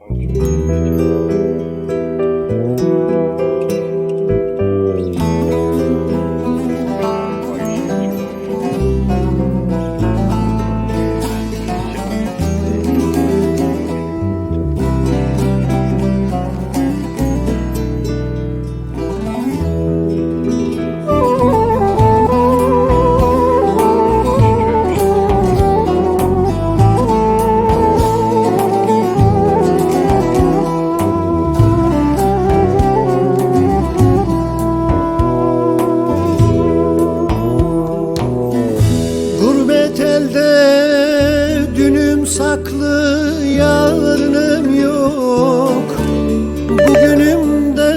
好久 elde dünüm saklı yarınım yok. Bugünümde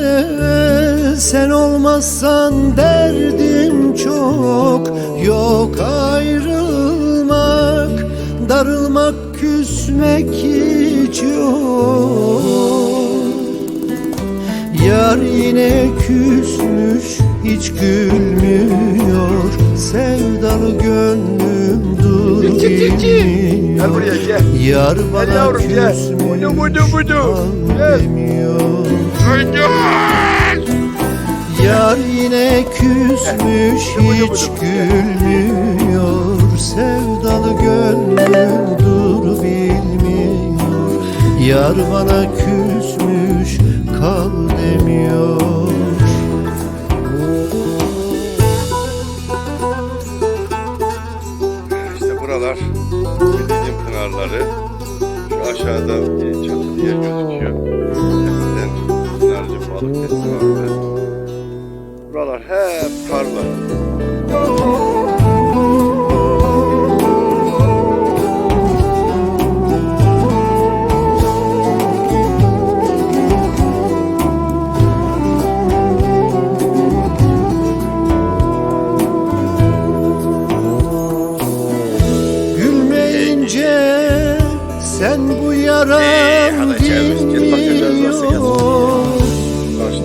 sen olmazsan derdim çok. Yok ayrılmak, darılmak, küsmek hiç yok. Yar yine küsmüş hiç gülmüyor. Sevdalı gönlüm Çık, çık, çık, çık. Gel buraya, gel. Yar bana yavrum, gel. Budu, budu, budu. Gel. Haydi. Yar yine küsmüş budu, hiç budu. gülmüyor Sevdalı gönlüm dur bilmiyor Yar bana küsmüş aşağıda bir çatılı yer gözüküyor. Tepeden Pınarcı Balık Festivali. Buralar hep karlar. Bu Ee, dinmiyor.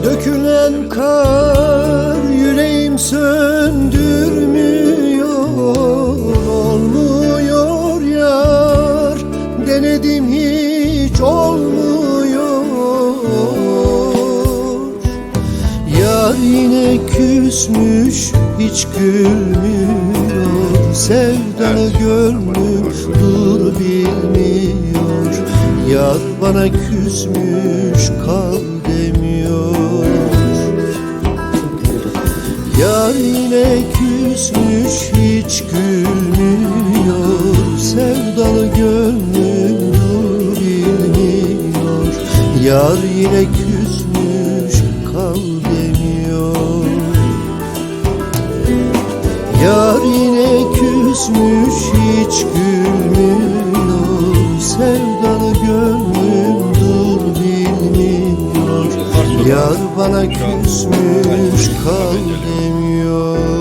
Dökülen kar yüreğim söndürmüyor Olmuyor yar. Denedim hiç olmuyor. Yar yine küsmüş hiç gülmüyor. Sevdalı gönlüm dur bilmiyor Yar bana küsmüş kal demiyor. Yar yine küsmüş hiç gülmüyor. Sevdalı gönlüm dur bilmiyor. Yar yine küsmüş kal demiyor. Yar yine küsmüş hiç gülmüyor Bana küsmüş kal demiyor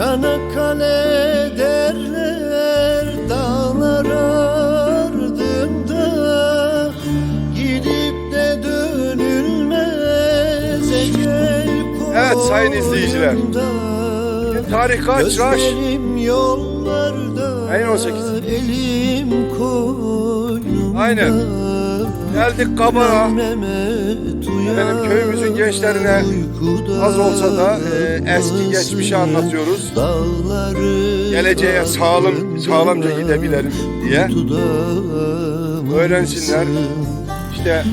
Çanakkale derler dağlar ardında Gidip de dönülmez ecel Evet, sayın izleyiciler. Tarih kaç Raş? Ayın 18. Elim koynumda Aynen. Geldik Kabara. Efendim, köyümüzün gençlerine Az olsa da e, eski geçmişi anlatıyoruz. Geleceğe sağlam, sağlamca gidebilelim diye. Öğrensinler. İşte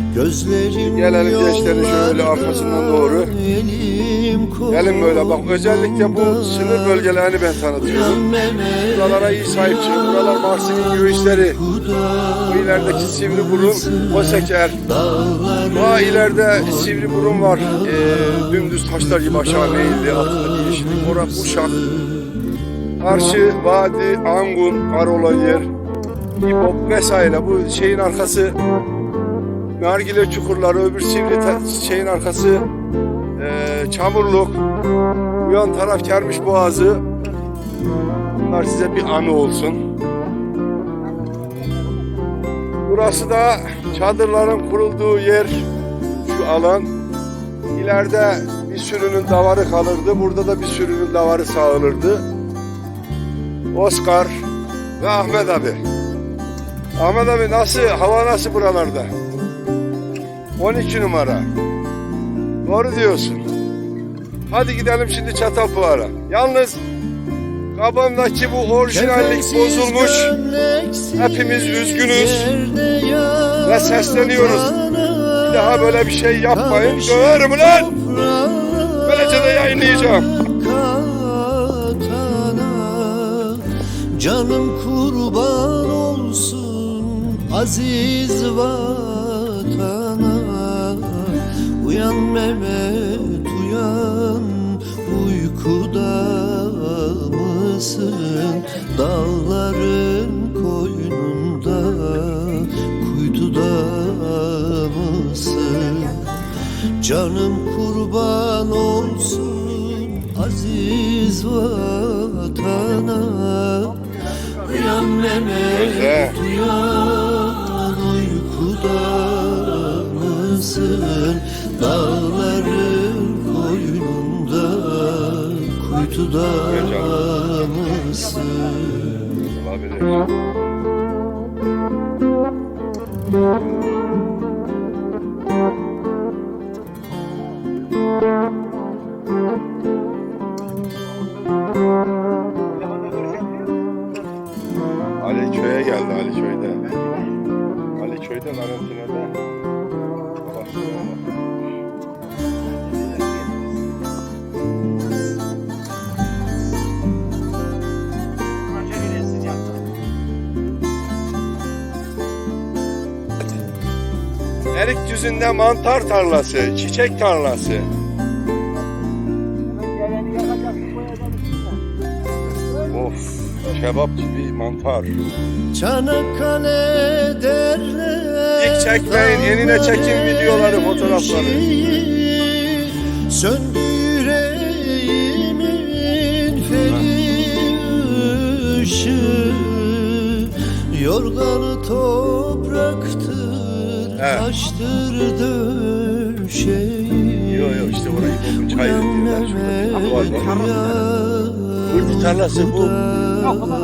Gelelim gençlerin şöyle arkasından doğru. Gelin böyle bak özellikle bu sınır bölgelerini ben tanıtıyorum. Buralara iyi sahip çıkın. Buralar Mahsin'in göğüsleri. Bu ilerideki sivri burun Koseker. Daha ileride sivri burun var. Ee, dümdüz taşlar gibi aşağı meyilli. Altındaki yeşillik. Orası Uşak. Karşı Vadi, Angun, var olan yer. İbop vesaire. Bu şeyin arkası Nargile çukurları, öbür sivri şeyin arkası ee, Çamurluk. Bu yan taraf Kermiş Boğazı. Bunlar size bir anı olsun. Burası da çadırların kurulduğu yer, şu alan. İleride bir sürünün davarı kalırdı. Burada da bir sürünün davarı sağılırdı. Oscar ve Ahmet abi. Ahmet abi nasıl, hava nasıl buralarda? 12 numara. Doğru diyorsun. Hadi gidelim şimdi Çatalpınar'a. Yalnız kabamdaki bu orijinallik bozulmuş. Hepimiz üzgünüz ve sesleniyoruz. Bir daha böyle bir şey yapmayın. Döverim ulan. Böylece de yayınlayacağım. Canım kurban olsun aziz vatana Uyan Mehmet uyan. Uykuda mısın? Dağların koynunda kuytuda mısın? Canım kurban olsun aziz vatana. Uyan Mehmet uyan. Uykuda mısın Dağların koynunda kuytuda mısın. Ali köye geldi Ali köyde. Ali köyde karantinada. Erik yüzünde mantar tarlası, çiçek tarlası. Of, kebap gibi mantar. Çanakkale derler İlk çekmeyin, enine çekin videoları, fotoğrafları. şeyi, Söndüreyimin feri ışığı Yorganı topraktır, He. taştır döşeği Yo yo işte orayı bu çay diyorlar. Burcu tarlası bu.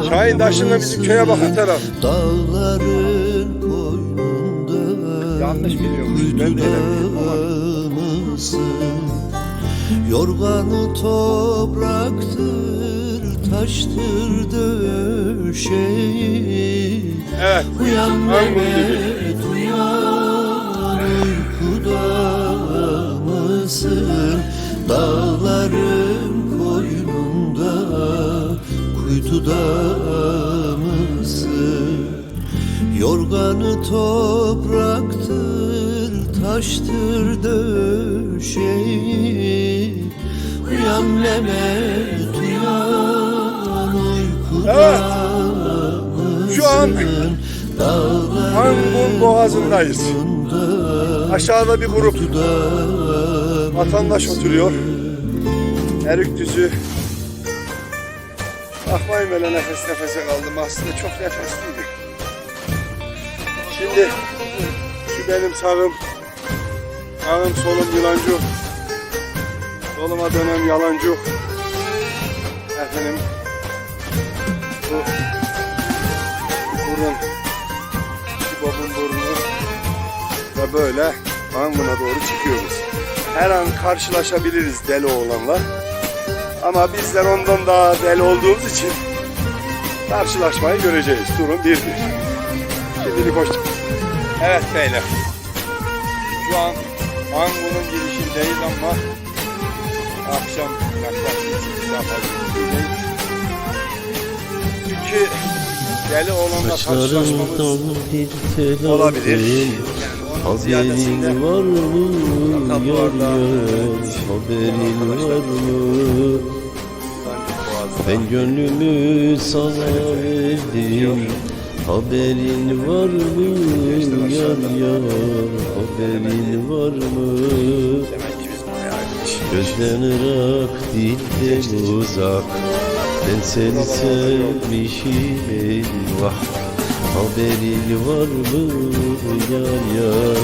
Şahin taşında bizim köye bakan taraf. Dağların koynunda Yanlış biliyormuşuz. Ben de? Yorganı topraktır, taştır döşeği Evet. Uyan Mehmet uyan mısın? Dağların koynunda kuytuda mısın? Yorganı topraktır, taştır döşeği Uyan Mehmet uyan uykuda Şu an? Hangun boğazındayız. Aşağıda bir grup vatandaş oturuyor. Erik düzü. Bakmayın böyle nefes nefese kaldım. Aslında çok nefesliydim. Şimdi şu benim sağım, sağım solum yılancı. Soluma dönem yalancı. Efendim bu burun, şu babun burnu ve böyle Anguna doğru çıkıyoruz. Her an karşılaşabiliriz deli oğlanla. Ama bizler ondan daha deli olduğumuz için karşılaşmayı göreceğiz. Durum bir bir. Şimdilik hoşça Evet beyler. Şu an Angu'nun girişindeyiz ama akşam yaklaşık daha fazla. Çünkü deli olanla karşılaşmamız olabilir. Haberin var mı yar yar Haberin var mı Ben gönlümü sana verdim Haberin var mı yar yar Haberin var mı Gözden ırak dilden uzak. Ben seni sevmişim eyvah Haberin var mı? Yar yar.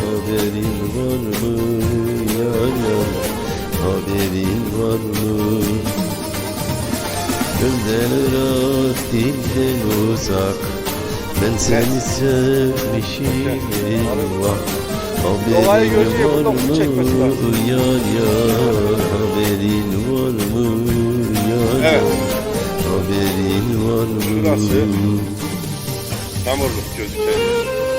Haberin var mı? Yar yar. Haberin var mı? Gözden ırak dilden uzak. Ben seni sevmişim. Eyvah. Haberin var mı? yar yar. Haberin var mı? Yar yar. Haberin var mı Şurası. Çamurluk gözüken.